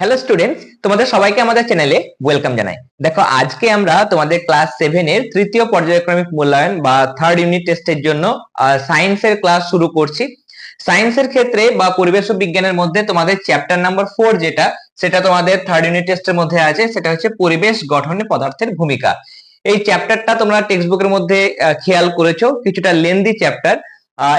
Hello students তোমাদের সবাইকে আমাদের চ্যানেলে ওয়েলকাম জানাই। দেখো, আজকে আমরা তোমাদের ক্লাস সেভেন এর তৃতীয় পর্যায়ক্রমিক মূল্যায়ন বা থার্ড ইউনিট টেস্টের জন্য সায়েন্সের ক্লাস শুরু করছি। সায়েন্সের ক্ষেত্রে বা পরিবেশ বিজ্ঞানের মধ্যে তোমাদের চ্যাপ্টার নাম্বার ফোর যেটা, সেটা তোমাদের থার্ড ইউনিট টেস্টের মধ্যে আছে, সেটা হচ্ছে পরিবেশ গঠনে পদার্থের ভূমিকা। এই চ্যাপ্টারটা তোমরা টেক্সট বুকের মধ্যে খেয়াল করেছ, কিছুটা লেন্দি চ্যাপ্টার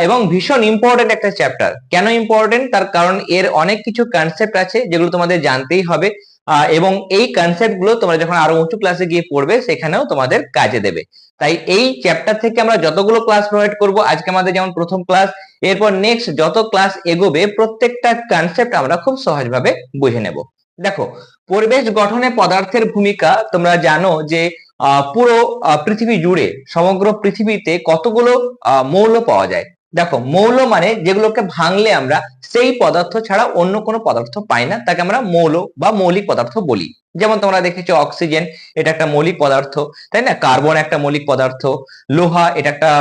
এবং ভীষণ ইম্পর্টেন্ট একটা চ্যাপ্টার কেন ইম্পর্টেন্ট তার কারণ এর অনেক কিছু কনসেপ্ট আছে যেগুলো তোমাদের জানতেই হবে। এবং এই কনসেপ্টগুলো তোমরা যখন আরও উঁচু ক্লাসে গিয়ে পড়বে, সেখানেও তোমাদের কাজে দেবে। তাই এই চ্যাপ্টার থেকে আমরা যতগুলো ক্লাস প্রোভাইড করব, আজকে আমাদের যেমন প্রথম ক্লাস এরপর নেক্সট যত ক্লাস এগোবে, প্রত্যেকটা কনসেপ্ট আমরা খুব সহজভাবে বুঝে নেব। দেখো, পরিবেশ গঠনে পদার্থের ভূমিকা তোমরা জানো যে পুরো পৃথিবী জুড়ে, সমগ্র পৃথিবীতে কতগুলো মৌল পাওয়া যায়? দেখো, মৌল মানে যেগুলোকে ভাঙলে আমরা সেই পদার্থ ছাড়া অন্য কোনো পদার্থ পাই না, তাকে আমরা মৌল বা মৌলিক পদার্থ বলি। যেমন তোমরা দেখেছ, অক্সিজেন, এটা একটা মৌলিক পদার্থ, তাই না? কার্বন একটা মৌলিক পদার্থ, লোহা, এটা একটা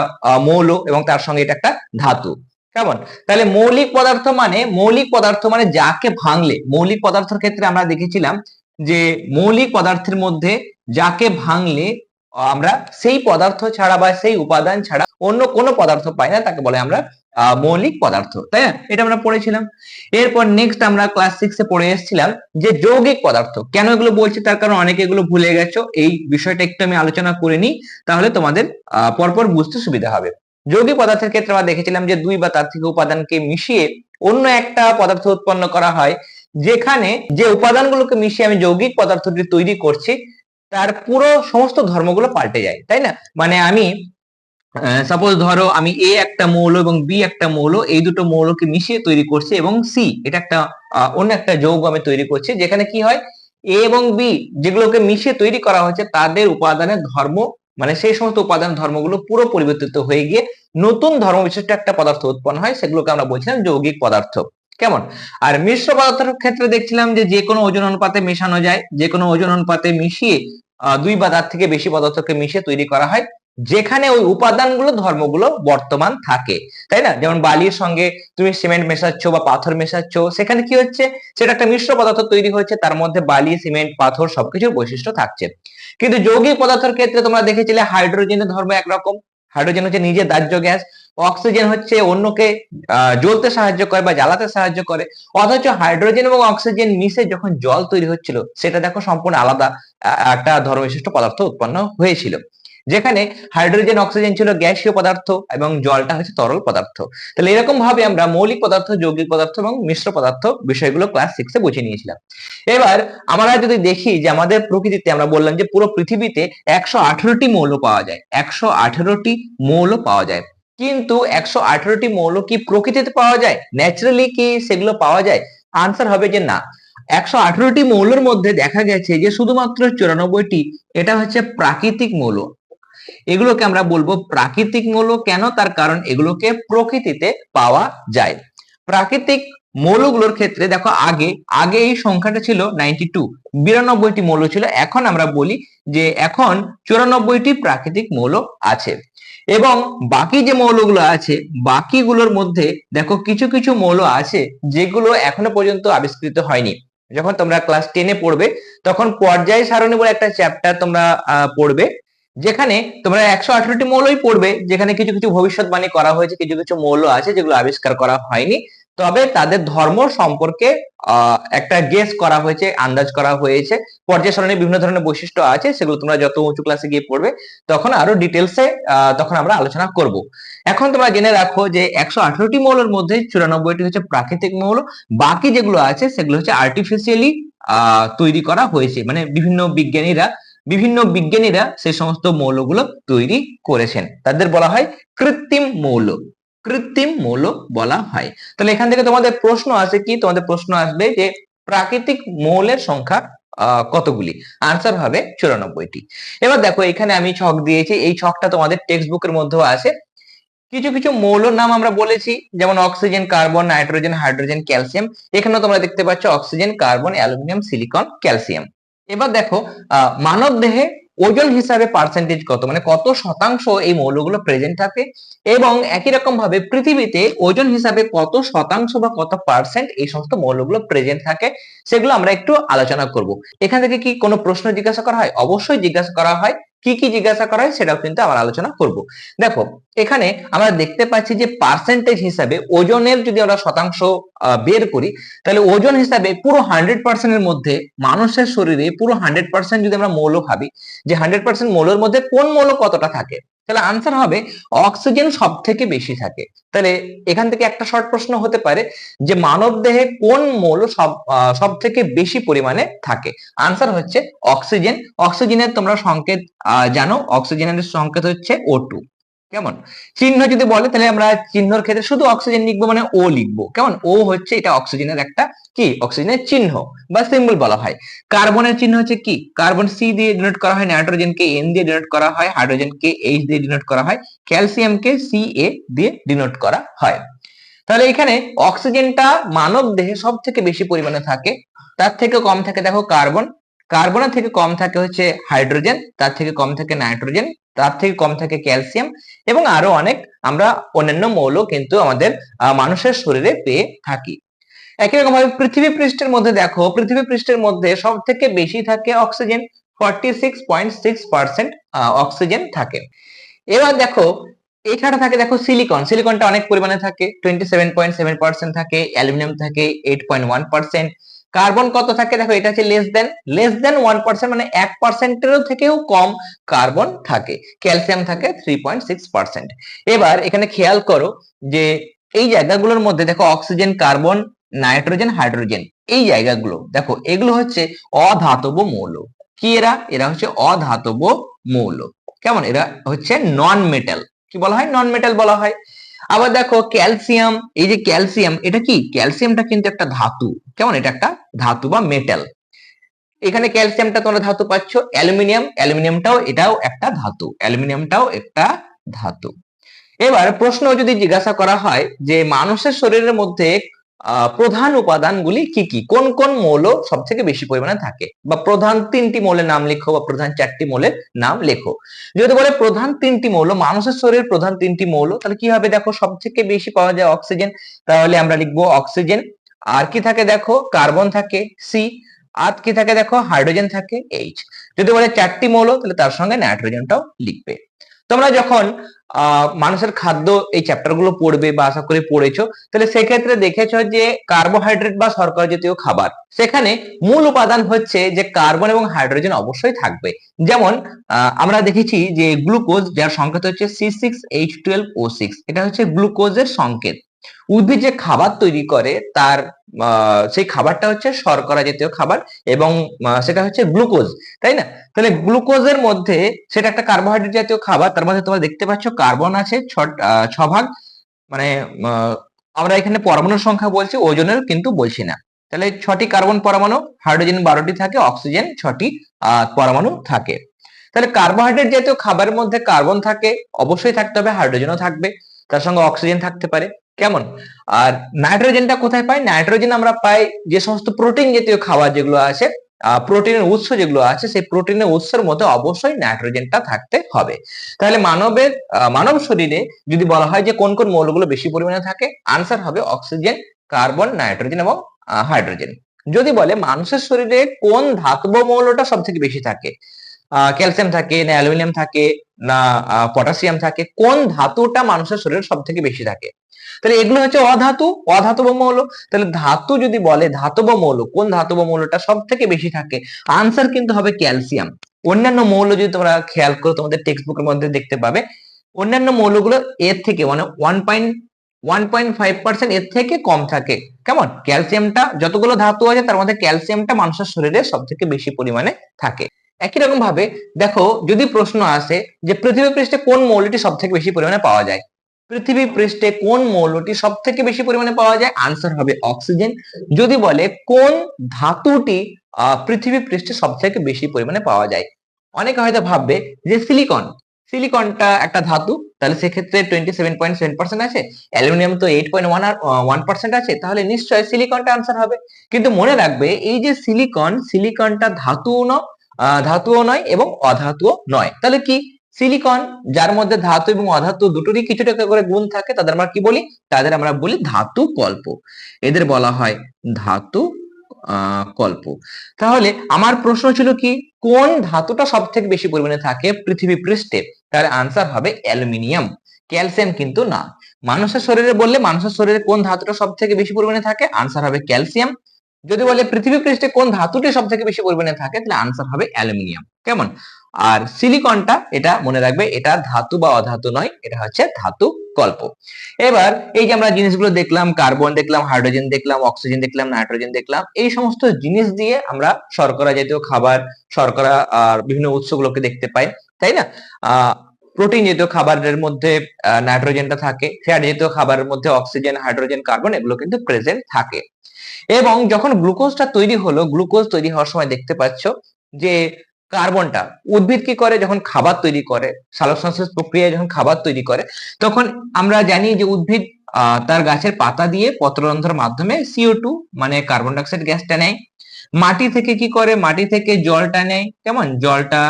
মৌল এবং তার সঙ্গে এটা একটা ধাতু। কেমন? তাহলে মৌলিক পদার্থ মানে মৌলিক পদার্থ মানে যাকে ভাঙলে, মৌলিক পদার্থের ক্ষেত্রে আমরা দেখেছিলাম যে মৌলিক পদার্থের মধ্যে যাকে ভাঙলে আমরা সেই পদার্থ ছাড়া বা সেই উপাদান ছাড়া অন্য কোনো পদার্থ পাই না, তাকে বলে আমরা মৌলিক পদার্থ, তাই না? এটা আমরা পড়েছিলাম। এরপর নেক্সট আমরা ক্লাস সিক্সে পড়ে এসেছিলাম যে যৌগিক পদার্থ। কেন এগুলো বলছি? তার কারণ অনেকে এগুলো ভুলে গেছো। এই বিষয়টা একটু আমি আলোচনা করে নিই, তাহলে তোমাদের পরপর বুঝতে সুবিধা হবে। যৌগিক পদার্থের ক্ষেত্রে আমরা দেখেছিলাম যে দুই বা তার থেকে উপাদানকে মিশিয়ে অন্য একটা পদার্থ উৎপন্ন করা হয়। যেখানে যে উপাদানগুলোকে মিশিয়ে আমি যৌগিক পদার্থটি তৈরি করছি, তার পুরো সমস্ত ধর্মগুলো পাল্টে যায়, তাই না? মানে আমি সাপোজ ধরো আমি এ একটা মৌল এবং বি একটা মৌল, এই দুটো মৌলকে মিশিয়ে তৈরি করছি এবং সি এটা একটা অন্য একটা যৌগ আমি তৈরি করছি, যেখানে কি হয়? এ এবং বি যেগুলোকে মিশিয়ে তৈরি করা হয়েছে, তাদের উপাদানের ধর্ম মানে সেই সমস্ত উপাদান ধর্মগুলো পুরো পরিবর্তিত হয়ে গিয়ে নতুন ধর্ম বিশিষ্ট একটা পদার্থ উৎপন্ন হয়, সেগুলোকে আমরা বলছিলাম যৌগিক পদার্থ। কেমন? আর মিশ্র পদার্থের ক্ষেত্রে দেখছিলাম যে যে কোনো ওজন অনুপাতে মেশানো যায় যে কোনো ওজন অনুপাতে মিশিয়ে দুই বা তার থেকে বেশি পদার্থকে মিশিয়ে তৈরি করা হয়, যেখানে ওই উপাদানগুলো, ধর্মগুলো বর্তমান থাকে, তাই না? যেমন বালির সঙ্গে তুমি সিমেন্ট মেশাচ্ছ বা পাথর মেশাচ্ছ, সেখানে কি হচ্ছে? সেটা একটা মিশ্র পদার্থ তৈরি হচ্ছে তার মধ্যে বালি, সিমেন্ট, পাথর সবকিছুর বৈশিষ্ট্য থাকছে। কিন্তু যৌগিক পদার্থের ক্ষেত্রে তোমরা দেখেছিলে হাইড্রোজেনের ধর্ম একরকম, হাইড্রোজেন হচ্ছে নিজে দাহ্য গ্যাস অক্সিজেন হচ্ছে অন্যকে জ্বলতে সাহায্য করে বা জ্বালাতে সাহায্য করে। অথচ হাইড্রোজেন এবং অক্সিজেন মিশে যখন জল তৈরি হচ্ছিল, সেটা দেখো সম্পূর্ণ আলাদা একটা ধর্মবিশিষ্ট পদার্থ উৎপন্ন হয়েছিল। যেখানে হাইড্রোজেন, অক্সিজেন ছিল গ্যাসীয় পদার্থ এবং জলটা হচ্ছে তরল পদার্থ। তাহলে এরকম ভাবে আমরা মৌলিক পদার্থ, যৌগিক পদার্থ এবং মিশ্র পদার্থ বিষয়গুলো ক্লাস সিক্সে বুঝে নিয়েছিলাম। এবার আমরা যদি দেখি যে আমাদের প্রকৃতিতে আমরা বললাম যে পুরো পৃথিবীতে একশো আঠেরোটি মৌল পাওয়া যায়, একশো আঠেরোটি মৌল পাওয়া যায়। কিন্তু একশো আঠারোটি মৌল কি প্রকৃতিতে পাওয়া যায়? ন্যাচারালি কি সেগুলো পাওয়া যায়? আনসার হবে যে না। একশো আঠারোটি মৌলের মধ্যে দেখা গেছে যে শুধুমাত্র চুরানব্বইটি, এটা হচ্ছে প্রাকৃতিক মৌল। এগুলোকে আমরা বলব প্রাকৃতিক মৌল। কেন? তার কারণ এগুলোকে প্রকৃতিতে পাওয়া যায়। প্রাকৃতিক মৌলগুলোর ক্ষেত্রে দেখো আগে আগে এই সংখ্যাটা ছিল নাইনটি টু বিরানব্বইটি মৌল ছিল, এখন আমরা বলি যে এখন চুরানব্বইটি প্রাকৃতিক মৌল আছে। এবং বাকি যে মৌলগুলো আছে, বাকিগুলোর মধ্যে দেখো কিছু কিছু মৌল আছে যেগুলো এখনও পর্যন্ত আবিষ্কৃত হয়নি। যখন তোমরা ক্লাস টেনে পড়বে, তখন পর্যায় সারণী বলে একটা চ্যাপ্টার তোমরা পড়বে, যেখানে তোমরা একশো আঠারোটি মৌলই পড়বে, যেখানে কিছু কিছু ভবিষ্যৎবাণী করা হয়েছে, কিছু কিছু মৌল আছে যেগুলো আবিষ্কার করা হয়নি। তবে তাদের ধর্ম সম্পর্কে একটা গেস করা হয়েছে, আন্দাজ করা হয়েছে। পর্যায় বিভিন্ন ধরনের বৈশিষ্ট্য আছে, সেগুলো তোমরা যত উঁচু ক্লাসে গিয়ে পড়বে, তখন আরও ডিটেলসে তখন আমরা আলোচনা করব। এখন তোমরা জেনে রাখো যে একশো আঠারোটি মৌলের মধ্যে চুরানব্বইটি হচ্ছে প্রাকৃতিক মৌল, বাকি যেগুলো আছে সেগুলো হচ্ছে আর্টিফিশিয়ালি তৈরি করা হয়েছে। মানে বিভিন্ন বিজ্ঞানীরা বিভিন্ন বিজ্ঞানীরা সেই সমস্ত মৌলগুলো তৈরি করেছেন। তাদের বলা হয় কৃত্রিম মৌল। কৃত্রিম মৌল বলা হয়। তাহলে এখান থেকে তোমাদের প্রশ্ন আছে কি? তোমাদের প্রশ্ন আসবে যে প্রাকৃতিক মৌলের সংখ্যা কতগুলি? আনসার হবে চুরানব্বইটি। এবার দেখো, এখানে আমি ছক দিয়েছি। এই ছকটা তোমাদের টেক্সট বুকের মধ্যেও আছে। কিছু কিছু মৌলের নাম আমরা বলেছি, যেমন oxygen carbon nitrogen hydrogen calcium এখানেও তোমরা দেখতে পাচ্ছ oxygen carbon aluminium silicon calcium এবার দেখো মানব দেহে ওজন হিসাবে পার্সেন্টেজ কত? মানে কত শতাংশ এই মৌলগুলো প্রেজেন্ট থাকে? এবং একই রকম ভাবে পৃথিবীতে ওজন হিসাবে কত শতাংশ বা কত পার্সেন্ট এই সমস্ত মৌলগুলো প্রেজেন্ট থাকে, সেগুলো আমরা একটু আলোচনা করব। এখান থেকে কি কোনো প্রশ্ন জিজ্ঞাসা করা হয়? অবশ্যই জিজ্ঞাসা করা হয়। কি কি জিজ্ঞাসা করা হয় সেটাও কিন্তু আমরা আলোচনা করব। দেখো, এখানে আমরা দেখতে পাচ্ছি যে পার্সেন্টেজ হিসাবে ওজনের যদি আমরা শতাংশ বের করি, তাহলে ওজন হিসাবে পুরো হান্ড্রেড পার্সেন্টের মধ্যে মানুষের শরীরে পুরো হান্ড্রেড পার্সেন্ট যদি আমরা মৌল ভাবি, যে হান্ড্রেড পার্সেন্ট মৌলের মধ্যে কোন মৌল কতটা থাকে? তাহলে আনসার হবে অক্সিজেন সব থেকে বেশি থাকে। তাহলে এখান থেকে একটা শর্ট প্রশ্ন হতে পারে যে মানব দেহে কোন মৌল সব সব থেকে বেশি পরিমাণে থাকে? আনসার হচ্ছে অক্সিজেন অক্সিজেনের তোমরা সংকেত জানো। অক্সিজেনের সংকেত হচ্ছে ও টু কেমন? চিহ্ন যদি বলে, তাহলে আমরা চিহ্নর ক্ষেত্রে শুধু অক্সিজেন লিখব মানে ও লিখব। কেমন? ও হচ্ছে এটা অক্সিজেনের একটা কি? অক্সিজেনের চিহ্ন বা সিম্বল বলা হয়। কার্বনের চিহ্ন হচ্ছে কি? কার্বন সি দিয়ে ডিনোট করা হয় নাইট্রোজেনকে এন দিয়ে ডিনোট করা হয় হাইড্রোজেনকে এইচ দিয়ে ডিনোট করা হয় ক্যালসিয়ামকে সি এ দিয়ে ডিনোট করা হয়। তাহলে এখানে অক্সিজেনটা মানব দেহে সব থেকে বেশি পরিমাণে থাকে, তার থেকে কম থাকে দেখো কার্বন কার্বনের থেকে কম থাকে হচ্ছে হাইড্রোজেন তার থেকে কম থাকে নাইট্রোজেন তার থেকে কম থাকে ক্যালসিয়াম এবং আরও অনেক আমরা অন্যান্য মৌল কিন্তু আমাদের মানুষের শরীরে পেয়ে থাকি। একই রকম ভাবে পৃথিবী পৃষ্ঠের মধ্যে দেখো, পৃথিবী পৃষ্ঠের মধ্যে সব থেকে বেশি থাকে oxygen forty six point six percent oxygen থাকে। এবার দেখো এছাড়া থাকে দেখো সিলিকন সিলিকনটা অনেক পরিমাণে থাকে twenty seven point seven percent থাকে, অ্যালুমিনিয়াম থাকে eight point one percent carbon কত থাকে? দেখো, এটা হচ্ছে less than less than one percent মানে এক পার্সেন্টেরও থেকেও কম কার্বন থাকে। ক্যালসিয়াম থাকে থ্রি পয়েন্ট সিক্স পার্সেন্ট এবার এখানে খেয়াল করো যে এই জায়গাগুলোর মধ্যে দেখো অক্সিজেন কার্বন নাইট্রোজেন হাইড্রোজেন এই জায়গাগুলো, দেখো, এগুলো হচ্ছে অধাতব মৌল। কি এরা? এরা হচ্ছে অধাতব মৌল। কেমন? এরা হচ্ছে নন মেটাল কি বলা হয়? নন মেটাল বলা হয়। আবার দেখো ক্যালসিয়াম এই যে ক্যালসিয়াম এটা কি? ক্যালসিয়ামটা কিন্তু একটা ধাতু। কেমন? এটা একটা ধাতু বা মেটাল এখানে ক্যালসিয়ামটা তোমরা ধাতু পাচ্ছ অ্যালুমিনিয়াম অ্যালুমিনিয়ামটাও এটাও একটা ধাতু। অ্যালুমিনিয়ামটাও একটা ধাতু। এবার প্রশ্ন যদি জিজ্ঞাসা করা হয় যে মানুষের শরীরের মধ্যে প্রধান উপাদানগুলি কি কি? কোন কোন মৌল সব থেকে বেশি পরিমাণে থাকে? বা প্রধান তিনটি মৌলের নাম লেখো বা প্রধান চারটি মৌলের নাম লেখো। যদি বলে প্রধান তিনটি মৌল, মানুষের শরীরের প্রধান তিনটি মৌল, তাহলে কি হবে দেখো? সব থেকে বেশি পাওয়া যায় অক্সিজেন। তাহলে আমরা লিখব অক্সিজেন। আর কি থাকে দেখো? কার্বন থাকে সি আর কি থাকে দেখো? হাইড্রোজেন থাকে এইচ যদি বলে চারটি মৌল, তাহলে তার সঙ্গে নাইট্রোজেনটাও লিখবে। তোমরা যখন মানুষের খাদ্য এই চ্যাপ্টারগুলো পড়বে বা আশা করে পড়েছো, তাহলে সেক্ষেত্রে দেখেছ যে কার্বোহাইড্রেট বা শর্করা জাতীয় খাবার, সেখানে মূল উপাদান হচ্ছে যে কার্বন এবং হাইড্রোজেন অবশ্যই থাকবে। যেমন আমরা দেখেছি যে গ্লুকোজ যার সংকেত হচ্ছে C six H twelve O six এটা হচ্ছে গ্লুকোজের সংকেত। উদ্ভিদ যে খাবার তৈরি করে তার সেই খাবারটা হচ্ছে শর্করা জাতীয় খাবার এবং সেটা হচ্ছে গ্লুকোজ, তাই না? তাহলে গ্লুকোজের মধ্যে সেটা একটা কার্বোহাইড্রেট জাতীয় খাবার, তার মধ্যে তোমরা দেখতে পাচ্ছ কার্বন আছে ছ ভাগ মানে আমরা এখানে পরমাণুর সংখ্যা বলছি, ওজনের কিন্তু বলছি না। তাহলে ছটি কার্বন পরমাণু, হাইড্রোজেন বারোটি থাকে, অক্সিজেন ছটি পরমাণু থাকে। তাহলে কার্বোহাইড্রেট জাতীয় খাবারের মধ্যে কার্বন থাকে, অবশ্যই থাকতে হবে, হাইড্রোজেনও থাকবে, তার সঙ্গে অক্সিজেন থাকতে পারে। কেমন? আর নাইট্রোজেনটা কোথায় পাই? নাইট্রোজেন আমরা পাই যে সমস্ত প্রোটিন জাতীয় খাবার যেগুলো আছে প্রোটিনের উৎস যেগুলো আছে, সেই প্রোটিনের উৎসের মধ্যে অবশ্যই নাইট্রোজেনটা থাকতে হবে। তাহলে মানবের মানব শরীরে যদি বলা হয় যে কোন কোন মৌলগুলো বেশি পরিমাণে থাকে আনসার হবে অক্সিজেন কার্বন নাইট্রোজেন এবং হাইড্রোজেন যদি বলে মানুষের শরীরে কোন ধাতব মৌলটা সব থেকে বেশি থাকে? ক্যালসিয়াম থাকে না অ্যালুমিনিয়াম থাকে না পটাশিয়াম থাকে? কোন ধাতুটা মানুষের শরীরে সব থেকে বেশি থাকে? তাহলে এগুলো হচ্ছে অধাতু অধাতব মৌল। তাহলে ধাতু যদি বলে ধাতব মৌল, কোন ধাতব মৌলটা সব থেকে বেশি থাকে? আনসার কিন্তু হবে ক্যালসিয়াম অন্যান্য মৌল যদি তোমরা খেয়াল করো, তোমাদের টেক্সট বুকের মধ্যে দেখতে পাবে, অন্যান্য মৌলগুলো এর থেকে মানে one point one point five percent এর থেকে কম থাকে। কেমন? ক্যালসিয়ামটা যতগুলো ধাতু আছে, তার মধ্যে ক্যালসিয়ামটা মানুষের শরীরে সব থেকে বেশি পরিমাণে থাকে। একই রকম ভাবে দেখো যদি প্রশ্ন আসে যে পৃথিবী পৃষ্ঠে কোন মৌলটি সব থেকে বেশি পরিমাণে পাওয়া যায়? পৃথিবী পৃষ্ঠে কোন মৌলটি সব থেকে বেশি পরিমাণে পাওয়া যায়? আনসার হবে অক্সিজেন যদি বলে কোন ধাতুটি পৃথিবী পৃষ্ঠে সব থেকে বেশি পরিমাণে পাওয়া যায়? অনেকে হয়তো ভাববে যে সিলিকন সিলিকনটা একটা ধাতু, তাহলে সেক্ষেত্রে twenty seven point seven percent আছে। অ্যালুমিনিয়াম তো এইট পয়েন্ট ওয়ান আর ওয়ান পার্সেন্ট আছে, তাহলে নিশ্চয়ই সিলিকনটা আনসার হবে। কিন্তু মনে রাখবে, এই যে সিলিকন সিলিকনটা ধাতু ন ধাতুও নয় এবং অধাতুও নয়। তাহলে কি? সিলিকন যার মধ্যে ধাতু এবং অধাতু দুটোরই কিছু টাকা করে গুণ থাকে, তাদের আমরা কি বলি? তাদের আমরা বলি ধাতু কল্প। এদের বলা হয় ধাতু কল্প। তাহলে আমার প্রশ্ন ছিল কি? কোন ধাতুটা সব থেকে বেশি পরিমাণে থাকে? পৃথিবী পৃষ্ঠে। তার আনসার হবে অ্যালুমিনিয়াম। ক্যালসিয়াম কিন্তু না। মানুষের শরীরে বললে মানুষের শরীরে কোন ধাতুটা সব থেকে বেশি পরিমাণে থাকে? আনসার হবে ক্যালসিয়াম। যদি বলে পৃথিবী পৃষ্ঠে কোন ধাতুটি সব থেকে বেশি পরিমাণে থাকে? তাহলে আনসার হবে অ্যালুমিনিয়াম। কেমন? আর সিলিকনটা, এটা মনে রাখবে, এটা ধাতু বা অধাতু নয়, এটা হচ্ছে ধাতু কল্প এবার, এই যে আমরা জিনিসগুলো দেখলাম, কার্বন দেখলাম, হাইড্রোজেন দেখলাম, অক্সিজেন দেখলাম, নাইট্রোজেন দেখলাম, এই সমস্ত জিনিস দিয়ে আমরা শর্করা জাতীয় খাবার, শর্করা আর বিভিন্ন উৎসগুলোকে দেখতে পাই, তাই না? প্রোটিন জাতীয় খাবারের মধ্যে নাইট্রোজেনটা থাকে, ফ্যাট জাতীয় খাবারের মধ্যে অক্সিজেন, হাইড্রোজেন, কার্বন এগুলো কিন্তু প্রেজেন্ট থাকে। এবং যখন গ্লুকোজটা তৈরি হলো, গ্লুকোজ তৈরি হওয়ার সময় দেখতে পাচ্ছ যে কার্বনটা। উদ্ভিদ কি করে? যখন খাবার তৈরি করে সালোক সংশ্লেষ প্রক্রিয়ায় যখন খাবার তৈরি করে, তখন আমরা জানি যে উদ্ভিদ তার গাছের পাতা দিয়ে পত্ররন্ধ্রের মাধ্যমে সিও টু মানে কার্বন ডাইঅক্সাইড গ্যাসটা নেয়। মাটি থেকে কি করে? মাটি থেকে জলটা নেয়। কেমন? জলটা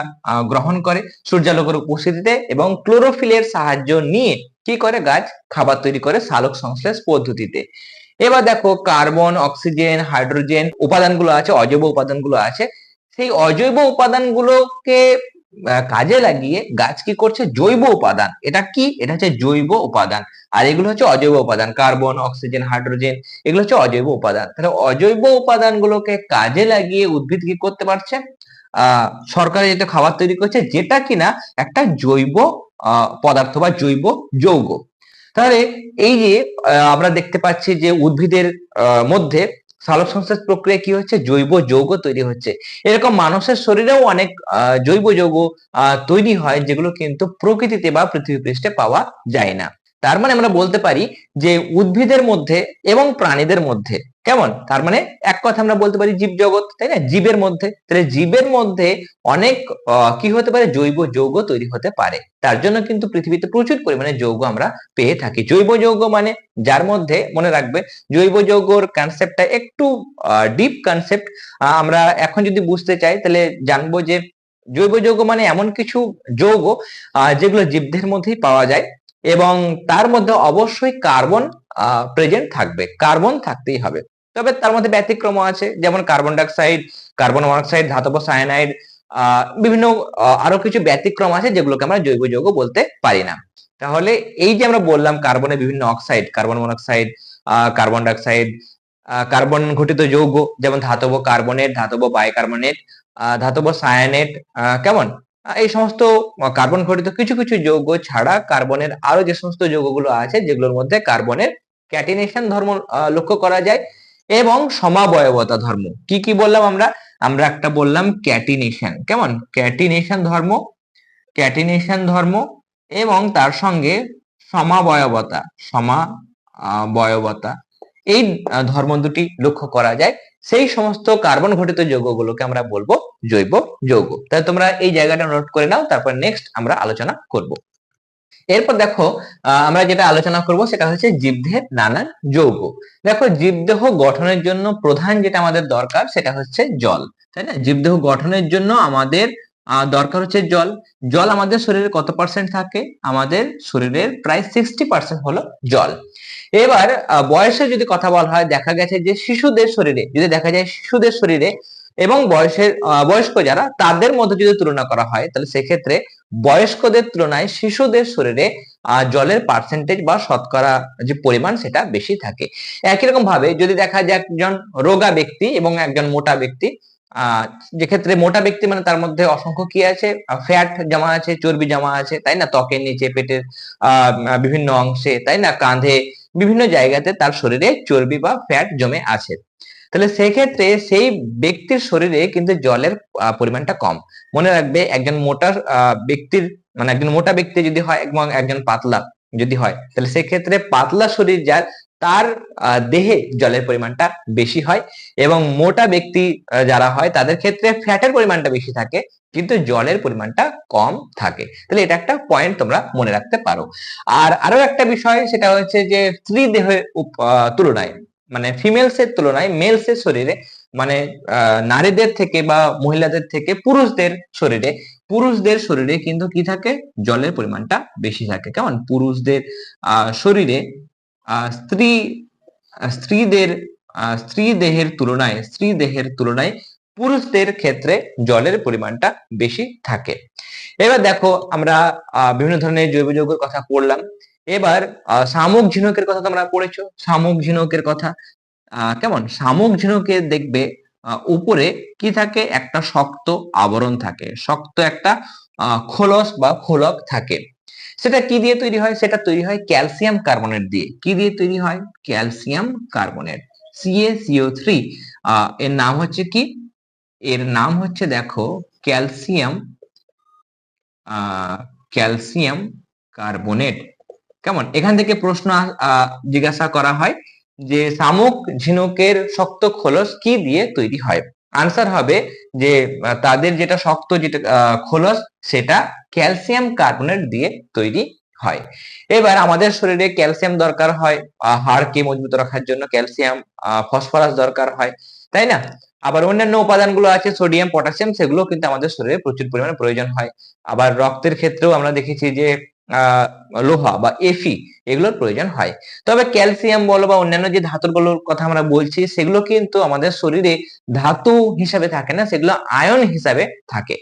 গ্রহণ করে সূর্যালোকের উপস্থিতিতে এবং ক্লোরোফিলের সাহায্য নিয়ে কি করে গাছ খাবার তৈরি করে সালোক সংশ্লেষ পদ্ধতিতে। এবার দেখো কার্বন অক্সিজেন হাইড্রোজেন উপাদানগুলো আছে, অজৈব উপাদানগুলো আছে। সেই অজৈব উপাদানগুলোকে কাজে লাগিয়ে গাছ কি করছে? জৈব উপাদান। এটা কি? এটা হচ্ছে জৈব উপাদান। আর এগুলো হচ্ছে অজৈব উপাদান। কার্বন, অক্সিজেন, হাইড্রোজেন, এগুলো হচ্ছে অজৈব উপাদান। তাহলে অজৈব উপাদানগুলোকে কাজে লাগিয়ে উদ্ভিদ কি করতে পারছে? আহ সরকারি যেটা খাবার তৈরি করছে, যেটা কিনা একটা জৈব পদার্থ বা জৈব যৌগ। তাহলে এই যে আমরা দেখতে পাচ্ছি যে উদ্ভিদের মধ্যে সালোক সংশ্লেষ প্রক্রিয়া কি হচ্ছে? জৈব যৌগ তৈরি হচ্ছে। এরকম মানুষের শরীরেও অনেক জৈব যৌগ তৈরি হয় যেগুলো কিন্তু প্রকৃতিতে বা পৃথিবী পৃষ্ঠে পাওয়া যায় না। তার মানে আমরা বলতে পারি যে উদ্ভিদের মধ্যে এবং প্রাণীদের মধ্যে। কেমন? তার মানে এক কথা আমরা বলতে পারি জীব জগৎ, তাই না? জীবের মধ্যে। তাহলে জীবের মধ্যে অনেক কি হতে পারে? জৈব যৌগ তৈরি হতে পারে। তার জন্য কিন্তু পৃথিবীতে প্রচুর পরিমাণে যৌগ আমরা পেয়ে থাকি। জৈব যৌগ মানে যার মধ্যে, মনে রাখবে, জৈব যৌগর কনসেপ্টটা একটু ডিপ কনসেপ্ট আমরা এখন যদি বুঝতে চাই, তাহলে জানব যে জৈব যৌগ মানে এমন কিছু যৌগ যেগুলো জীবদের মধ্যেই পাওয়া যায়। এবং তার মধ্যে অবশ্যই কার্বন প্রেজেন্ট থাকবে। কার্বন থাকতেই হবে। তবে তার মধ্যে ব্যতিক্রম আছে। যেমন কার্বন ডাইঅক্সাইড কার্বন মনোক্সাইড ধাতব সায়ানাইড বিভিন্ন আরও কিছু ব্যতিক্রম আছে যেগুলোকে আমরা জৈব যৌগ বলতে পারি না। তাহলে এই যে আমরা বললাম কার্বনের বিভিন্ন oxide carbon monoxide carbon dioxide carbon ঘটিত যৌগ যেমন ধাতব কার্বনেট ধাতব বাইকার্বনেট আহ, ধাতব সায়ানেট কেমন? এই সমস্ত কার্বন ঘটিত কিছু কিছু যৌগ ছাড়া কার্বনের আরও যে সমস্ত যৌগগুলো আছে, যেগুলোর মধ্যে কার্বনের ক্যাটিনেশন ধর্ম লক্ষ্য করা যায় এবং সমাবয়বতা ধর্ম। কি কি বললাম আমরা? আমরা একটা বললাম ক্যাটিনেশন কেমন? ক্যাটিনেশন ধর্ম ক্যাটিনেশন ধর্ম এবং তার সঙ্গে সমাবয়বতা সমাবয়বতা। এই ধর্ম দুটি লক্ষ্য করা যায়। সেই সমস্ত কার্বন ঘটিত যৌগগুলোকে আমরা বলব জৈব যৌগ। তাহলে তোমরা এই জায়গাটা নোট করে নাও তারপর নেক্সট আমরা আলোচনা করব। এরপর দেখো আমরা যেটা আলোচনা করব সেটা হচ্ছে জীবদেহের নানান যৌগ। দেখো জীবদেহ গঠনের জন্য প্রধান যেটা আমাদের দরকার সেটা হচ্ছে জল তাই না? জীবদেহ গঠনের জন্য আমাদের দরকার হচ্ছে জল। জল আমাদের শরীরে কত পার্সেন্ট থাকে? আমাদের শরীরের প্রায় সিক্সটি পার্সেন্ট হলো জল। এবার আহ, বয়সের যদি কথা বলা হয় দেখা গেছে যে শিশুদের শরীরে যদি দেখা যায় শিশুদের শরীরে এবং বয়সের বয়স্ক যারা, তাদের মধ্যে যদি তুলনা করা হয়, তাহলে সেক্ষেত্রে বয়স্কদের তুলনায় শিশুদের শরীরে জলের পার্সেন্টেজ বা শতকরা যে পরিমাণ, সেটা বেশি থাকে। একই রকম ভাবে যদি দেখা যায় একজন রোগা ব্যক্তি এবং একজন মোটা ব্যক্তি আহ যেক্ষেত্রে মোটা ব্যক্তি মানে তার মধ্যে অসংখ্য কি আছে? ফ্যাট জমা আছে, চর্বি জমা আছে, তাই না? ত্বকের নিচে, পেটের বিভিন্ন অংশে, তাই না? কাঁধে, বিভিন্ন জায়গাতে তার শরীরে চর্বি বা ফ্যাট জমে আছে। তাহলে সেক্ষেত্রে সেই ব্যক্তির শরীরে কিন্তু জলের পরিমাণটা কম। মনে রাখবে একজন মোটা ব্যক্তির মানে একজন মোটা ব্যক্তি যদি হয় এবং একজন পাতলা যদি হয়, তাহলে সেক্ষেত্রে পাতলা শরীর যার তার দেহে জলের পরিমাণটা বেশি হয় এবং মোটা ব্যক্তি যারা হয় তাদের ক্ষেত্রে ফ্যাটের পরিমাণটা বেশি থাকে, কিন্তু জলের পরিমাণটা কম থাকে। তাহলে এটা একটা পয়েন্ট তোমরা মনে রাখতে পারো। আর আরও একটা বিষয়, সেটা হচ্ছে যে স্ত্রী দেহের তুলনায়। মানে ফিমেলস এর তুলনায় মেলস এর শরীরে মানে নারীদের থেকে বা মহিলাদের থেকে পুরুষদের শরীরে পুরুষদের শরীরে কিন্তু কি থাকে? জলের পরিমাণটা বেশি থাকে। কেমন? পুরুষদের শরীরে স্ত্রী স্ত্রীদের স্ত্রী দেহের তুলনায় স্ত্রী দেহের তুলনায় পুরুষদের ক্ষেত্রে জলের পরিমাণটা বেশি থাকে। এবার দেখো, আমরা বিভিন্ন ধরনের জৈব যৌগের কথা পড়লাম। এবার শামুক ঝিনুকের কথা তোমরা পড়েছো? শামুক ঝিনুকের কথা। কেমন? শামুক ঝিনুকে দেখবে উপরে কি থাকে? একটা শক্ত আবরণ থাকে। শক্ত একটা খোলস বা খোলক থাকে। সেটা কি দিয়ে তৈরি হয়? সেটা তৈরি হয় ক্যালসিয়াম কার্বনেট দিয়ে। কি দিয়ে তৈরি হয়? ক্যালসিয়াম কার্বনেট সিএসিও থ্রি এর নাম হচ্ছে কি? এর নাম হচ্ছে, দেখো, ক্যালসিয়াম ক্যালসিয়াম কার্বনেট। কেমন? এখান থেকে প্রশ্ন জিজ্ঞাসা করা হয় যে শামুক ঝিনুকের শক্ত খোলস কি দিয়ে তৈরি হয়? আনসার হবে যে তাদের যেটা শক্ত যেটা খোলস সেটা ক্যালসিয়াম কার্বনেট দিয়ে তৈরি হয়। এবার আমাদের শরীরে ক্যালসিয়াম দরকার হয় হাড়কে মজবুত রাখার জন্য ক্যালসিয়াম ফসফরাস দরকার হয়, তাই না? আবার অন্যান্য উপাদানগুলো আছে, সোডিয়াম, পটাশিয়াম সেগুলো কিন্তু আমাদের শরীরে প্রচুর পরিমাণে প্রয়োজন হয়। আবার রক্তের ক্ষেত্রেও আমরা দেখেছি যে লোহা বা এফি, এগুলোর প্রয়োজন হয়। তবে ক্যালসিয়াম বলো বা অন্যান্য যে ধাতুগুলোর কথা আমরা বলছি, সেগুলো কিন্তু আমাদের শরীরে ধাতু হিসাবে থাকে না, সেগুলো আয়ন হিসাবে থাকে।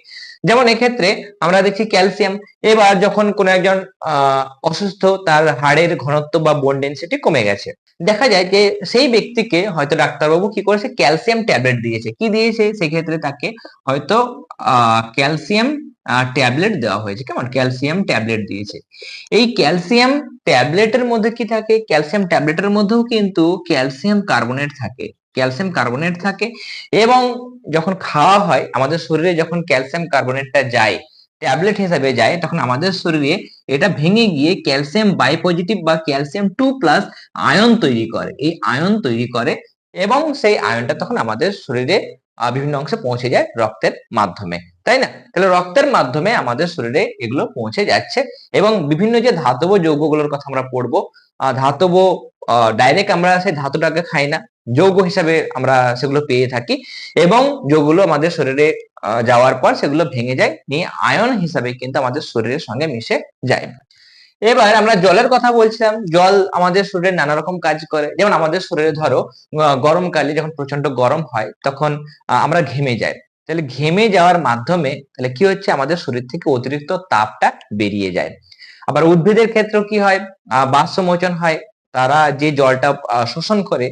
যেমন এক্ষেত্রে আমরা দেখছি ক্যালসিয়াম, এবার যখন কোনো একজন অসুস্থ, তার হাড়ের ঘনত্ব বা বোন ডেন্সিটি কমে গেছে। দেখা যায় যে সেই ব্যক্তিকে হয়তো ডাক্তারবাবু কি করেছে, ক্যালসিয়াম ট্যাবলেট দিয়েছে। কি দিয়েছে? সেক্ষেত্রে তাকে হয়তো ক্যালসিয়াম ট্যাবলেট দেওয়া হয়েছে। কেমন? ক্যালসিয়াম ট্যাবলেট দিয়েছে। এই ক্যালসিয়াম ট্যাবলেটের মধ্যে কি থাকে? ক্যালসিয়াম ট্যাবলেটের মধ্যেও কিন্তু ক্যালসিয়াম কার্বনেট থাকে। ক্যালসিয়াম কার্বনেট থাকে এবং যখন খাওয়া হয়, আমাদের শরীরে যখন ক্যালসিয়াম কার্বনেটটা যায়, ট্যাবলেট হিসাবে যায়, তখন আমাদের শরীরে এটা ভেঙে গিয়ে ক্যালসিয়াম বাই পজিটিভ বা ক্যালসিয়াম টু প্লাস আয়ন তৈরি করে। এই আয়ন তৈরি করে এবং সেই আয়নটা তখন আমাদের শরীরে বিভিন্ন অংশে পৌঁছে যায় রক্তের মাধ্যমে। তাই না? তাহলে রক্তের মাধ্যমে আমাদের শরীরে এগুলো পৌঁছে যাচ্ছে এবং বিভিন্ন যে ধাতব যৌগগুলোর কথা আমরা পড়ব ধাতব ডাইরেক্ট আমরা সেই ধাতুটাকে খাই না, যৌগ হিসাবে আমরা সেগুলো পেয়ে থাকি এবং যৌগুলো আমাদের শরীরে যাওয়ার পর সেগুলো ভেঙে যায়, নিয়ে আয়ন হিসাবে কিন্তু আমাদের শরীরের সঙ্গে মিশে যায়। এবার আমরা জলের কথা বলছিলাম, জল আমাদের শরীরে নানা রকম কাজ করে। যেমন আমাদের শরীরে ধরো গরমকালে যখন প্রচণ্ড গরম হয়, তখন আমরা ঘেমে যাই। তাহলে ঘেমে যাওয়ার মাধ্যমে তাহলে কি হচ্ছে? আমাদের শরীর থেকে অতিরিক্ত তাপটা বেরিয়ে যায়। আবার উদ্ভিদের ক্ষেত্রেও কি হয়? আহ, বাষ্পমোচন হয়। তারা যে জলটা শোষণ করে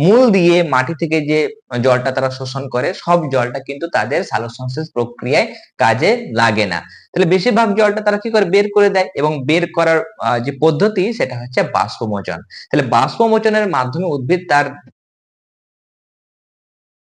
মূল দিয়ে মাটি থেকে যে জলটা তারা শোষণ করে সব জলটা কিন্তু তাদের সালোকসংশ্লেষ প্রক্রিয়ায় কাজে লাগে না। তাহলে বেশিরভাগ জলটা তারা কি করে? বের করে দেয় এবং বের করার যে পদ্ধতি সেটা হচ্ছে বাষ্পমোচন। তাহলে বাষ্পমোচনের মাধ্যমে উদ্ভিদ তার